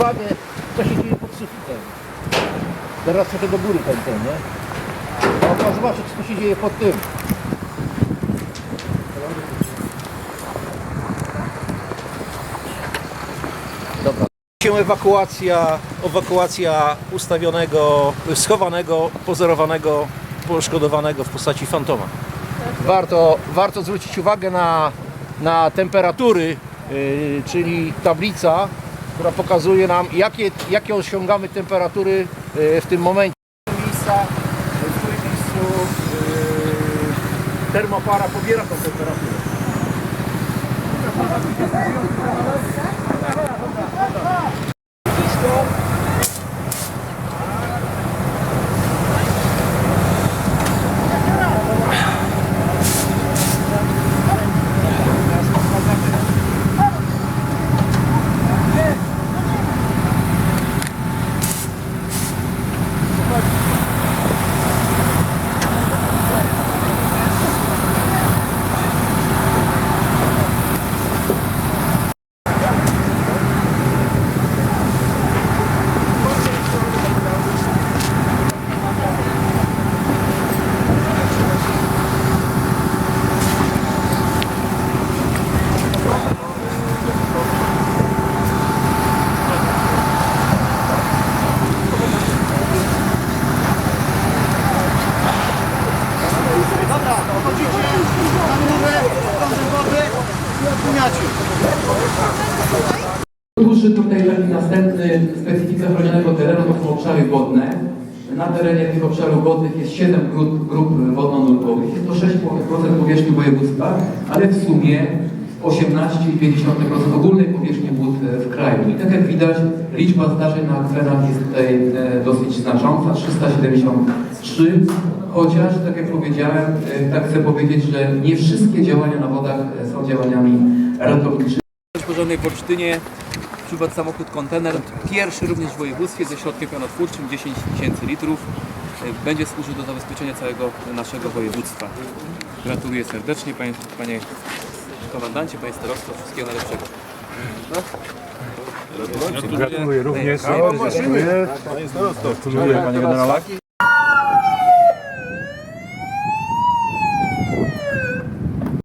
Uwagę, co się dzieje pod sufitem. Teraz trochę do góry ten, nie? No, trzeba zobaczyć, co się dzieje pod tym. Dobra. Się ewakuacja, ewakuacja ustawionego, schowanego, pozorowanego, poszkodowanego w postaci fantoma. Warto, warto zwrócić uwagę na, na temperatury, yy, czyli tablica, która pokazuje nam, jakie, jakie osiągamy temperatury yy, w tym momencie. Miejsca, w którym miejscu yy, termopara pobiera tą temperaturę. Dłuższy tutaj taki następny specyfika chronionego terenu to są obszary wodne. Na terenie tych obszarów wodnych jest 7 grup, grup wodno-nurkowych. Jest to 6% powierzchni województwa, ale w sumie 18,2% ogólnej powierzchni wód w kraju. I tak jak widać, liczba zdarzeń na akwenach jest tutaj e, dosyć znacząca, 373, chociaż, tak jak powiedziałem, e, tak chcę powiedzieć, że nie wszystkie działania na wodach e, są działaniami ratowniczymi. W Olsztynie przywód samochód kontener, pierwszy również w województwie ze środkiem pianotwórczym 10 tysięcy litrów. E, Będzie służył do zabezpieczenia całego naszego województwa. Gratuluję serdecznie panie, panie komendancie, panie starosto, wszystkiego najlepszego. Gratuluję również. Gratuluję panie generale.